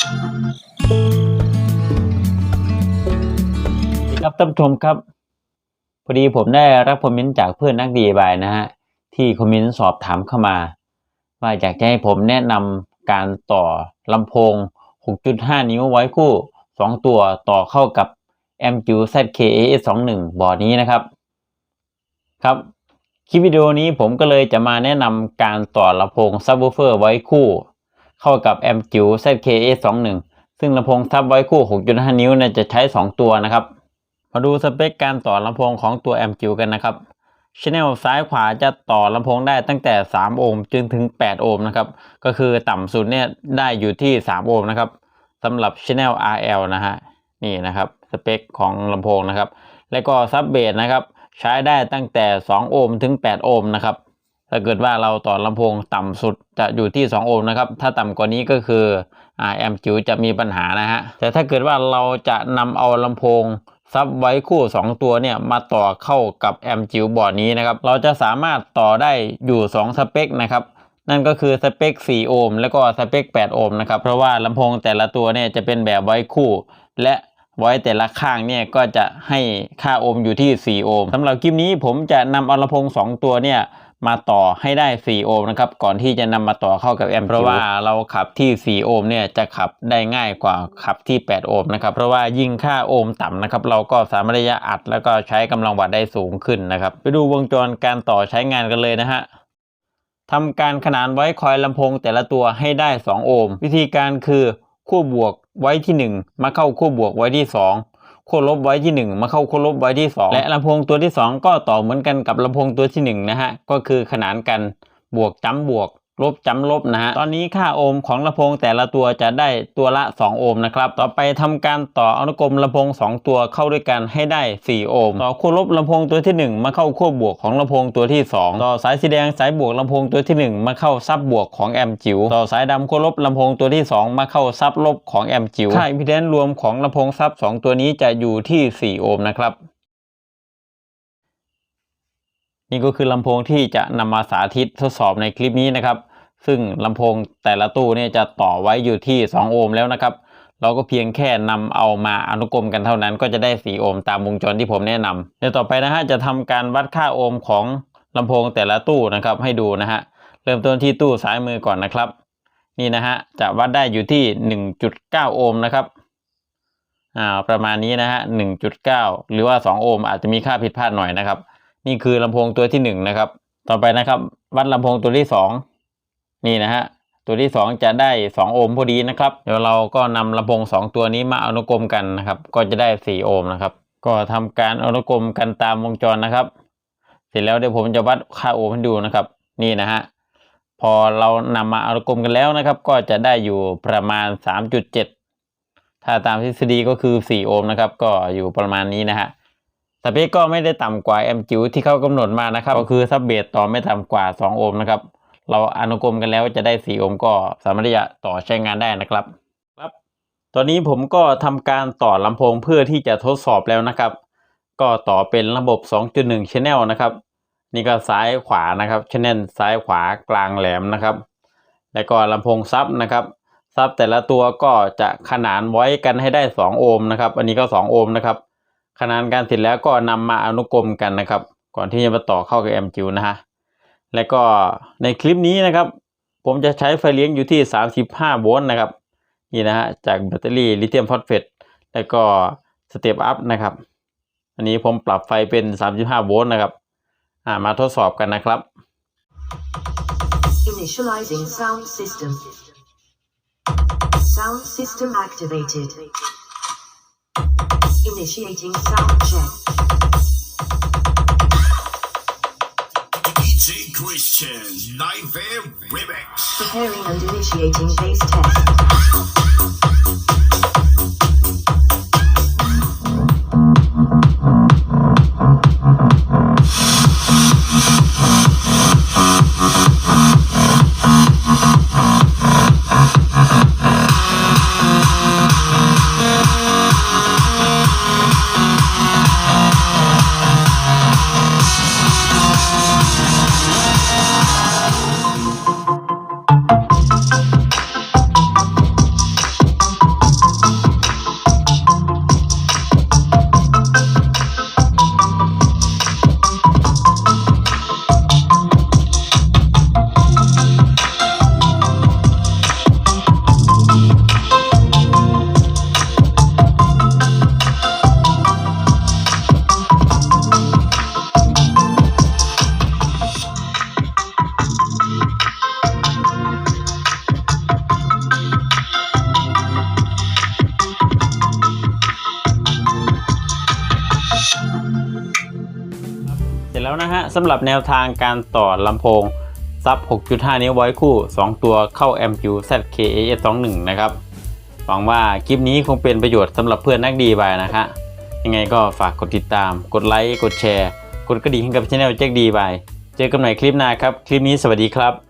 ครับท่านผู้ชมครับพอดีผมได้รับคอมเมนต์จากเพื่อนนักดีบายนะฮะที่คอมเมนต์สอบถามเข้ามา ว่าอยากจะให้ผมแนะนำการต่อลำโพง 6.5 นิ้วไว้คู่ 2 ตัวต่อเข้ากับ MQ ZKAS21 บอร์ดนี้นะครับ ครับ คลิปวิดีโอนี้ผมก็เลยจะมาแนะนำการต่อลำโพงซับวูเฟอร์ไว้คู่ เข้ากับ m q ZKA21 ซึ่งลำโพงซับไว้คู่ 6.5 นิ้วเนี่ยจะใช้ 2 ตัวนะครับ มาดูสเปคการต่อลำโพงของตัว m q กันนะครับชแนลซ้ายขวาจะต่อลำโพงได้ตั้งแต่ 3 โอห์มจนถึง 8 โอห์มนะครับ ก็คือต่ำสุดเนี่ยได้อยู่ที่ 3 โอห์มนะครับสำหรับ Channel RL นะฮะนี่นะครับสเปคของลำโพงนะครับ แล้วก็ซับเบสนะครับ ใช้ได้ตั้งแต่ 2 โอห์มถึง 8 โอห์มนะครับ ถ้าเกิดว่าเราต่อลำโพงต่ำสุดจะอยู่ที่ 2 โอห์มนะครับ ถ้าต่ำกว่านี้ก็คือแอมจิ๋วจะมีปัญหานะฮะ แต่ถ้าเกิดว่าเราจะนำเอาลำโพงซับไว้คู่ 2 ตัวเนี่ยมาต่อเข้ากับแอมจิ๋วบอร์ดนี้นะครับ เราจะสามารถต่อได้อยู่ 2 สเปคนะครับ นั่นก็คือสเปค 4 โอห์มแล้วก็สเปค 8 โอห์มนะครับ เพราะว่าลำโพงแต่ละตัวเนี่ยจะเป็นแบบไว้คู่ และไว้แต่ละข้างเนี่ยก็จะให้ค่าโอห์มอยู่ที่ 4 โอห์มสำหรับคลิปนี้ผมจะนำเอาลำโพง 2 ตัวเนี่ย มาต่อให้ได้ 4 โอห์มนะครับ ก่อนที่จะนำมาต่อเข้ากับแอมเพราะว่าเราขับที่ 4 โอห์มเนี่ยจะขับได้ง่ายกว่าขับที่ 8 โอห์มนะครับ เพราะว่ายิ่งค่าโอห์มต่ำนะครับ เราก็สามารถที่จะอัดแล้วก็ใช้กำลังวัตต์ได้สูงขึ้นนะครับ ไปดูวงจรการต่อใช้งานกันเลยนะฮะทำการขนานไว้คอยลำโพงแต่ละตัวให้ได้ 2 โอห์ม วิธีการคือคู่บวกไว้ที่ 1 มาเข้าคู่บวกไว้ที่ 2 คู่ลบไว้ที่ 1 มาเข้าคู่ลบไว้ที่ 2 และลำโพงตัวที่ 2 ก็ต่อเหมือนกันกับลำโพงตัวที่1นะฮะก็คือขนานกันบวกจ้ำบวก ลบจำลบนะฮะ ตอนนี้ค่าโอห์มของลำโพงแต่ละตัวจะได้ตัวละ 2 โอห์มนะครับ ต่อไปทำการต่ออนุกรมลำโพง 2 ตัวเข้าด้วยกันให้ได้ 4 โอห์ม ต่อคู่ลบลำโพงตัวที่ 1 มาเข้าคู่บวกของลำโพงตัวที่ 2 ต่อสายสีแดงสายบวกลำโพงตัวที่ 1 มาเข้าซับบวกของแอมจิ๋ว ต่อสายดำคู่ลบลำโพงตัวที่ 2 มาเข้าซับลบของแอมจิ๋ว ค่าอิมพีแดนซ์รวมของลำโพงซับ 2 ตัวนี้จะอยู่ที่ 4 โอห์มนะครับนี่ก็คือลำโพงที่จะนำมาสาธิตทดสอบในคลิปนี้นะครับ ซึ่งลำโพงแต่ละตู้เนี่ยจะต่อไว้อยู่ที่ 2 โอห์มแล้วนะครับ เราก็เพียงแค่นำเอามาอนุกรมกันเท่านั้น ก็จะได้ 4 โอห์มตามวงจรที่ผมแนะนำเดี๋ยวต่อไปนะฮะจะทำการวัดค่าโอห์มของลำโพงแต่ละตู้นะครับให้ดูนะฮะเริ่มต้นที่ตู้ซ้ายมือก่อนนะครับ นี่นะฮะจะวัดได้อยู่ที่ 1.9 โอห์มนะครับอ่าประมาณนี้นะฮะ 1.9 หรือว่า 2 โอห์มอาจจะมีค่าผิดพลาดหน่อยนะครับ นี่คือลำโพงตัวที่ 1 นะครับ ต่อไปนะครับ วัดลำโพงตัวที่ 2 นี่นะฮะตัวที่ 2 จะได้ 2 โอห์มพอดีนะครับเดี๋ยวเราก็นำลำโพง 2 ตัวนี้มาอนุกรมกันนะครับ ก็จะได้ 4 โอห์มนะครับ ก็ทำการอนุกรมกันตามวงจรนะครับ เสร็จแล้วเดี๋ยวผมจะวัดค่าโอห์มให้ดูนะครับ นี่นะฮะพอเรานำมาอนุกรมกันแล้วนะครับ ก็จะได้อยู่ประมาณ 3.7 ถ้าตามทฤษฎีก็คือ 4 โอห์มนะครับ ก็อยู่ประมาณนี้นะฮะสเปคก็ไม่ได้ต่ำกว่าแอมจิ๋วที่เขากำหนดมานะครับ ก็คือซับเบสต่อไม่ต่ำกว่า 2 โอห์มนะครับ เราอนุกรมกันแล้วจะได้4โอห์มก็สามารถที่จะต่อใช้งานได้นะครับครับ ตอนนี้ผมก็ทำการต่อลำโพงเพื่อที่จะทดสอบแล้วนะครับ ก็ต่อเป็นระบบ 2.1 Channel นะครับ นี่ก็ซ้ายขวานะครับ Channel ซ้ายขวากลางแหลมนะครับ แล้วก็ลำโพงซับนะครับซับแต่ละตัวก็จะขนานไว้กันให้ได้ 2 โอห์มนะครับ อันนี้ก็ 2 โอห์มนะครับ ขนานกันเสร็จแล้วก็นำมาอนุกรมกันนะครับ ก่อนที่จะมาต่อเข้ากับแอมจิวนะฮะ แล้วก็ในคลิปนี้นะครับ ผมจะใช้ไฟเลี้ยงอยู่ที่ 35 โวลต์นะครับนี่นะฮะจากแบตเตอรี่ลิเธียมฟอสเฟตแล้วก็สเตปอัพนะครับ อันนี้ผมปรับไฟเป็น 35 โวลต์นะครับามาทดสอบกันนะครับ Initializing sound system. Sound system activated. Initiating sound check. DJ Christian Air Remix. Preparing and initiating bass test. ฮะสำหรับแนวทางการต่อลำโพงซับ 6.5 นิ้วไว้คู่ 2 ตัวเข้า MQ ZKAS21 นะครับ หวังว่าคลิปนี้คงเป็นประโยชน์สำหรับเพื่อนนักดีบายนะคะยังไงก็ฝากกดติดตาม กดไลค์ กดแชร์ กดกระดิ่งให้กับช่องแจ็คดีบายเจอกันใหม่คลิปหน้าครับ คลิปนี้สวัสดีครับ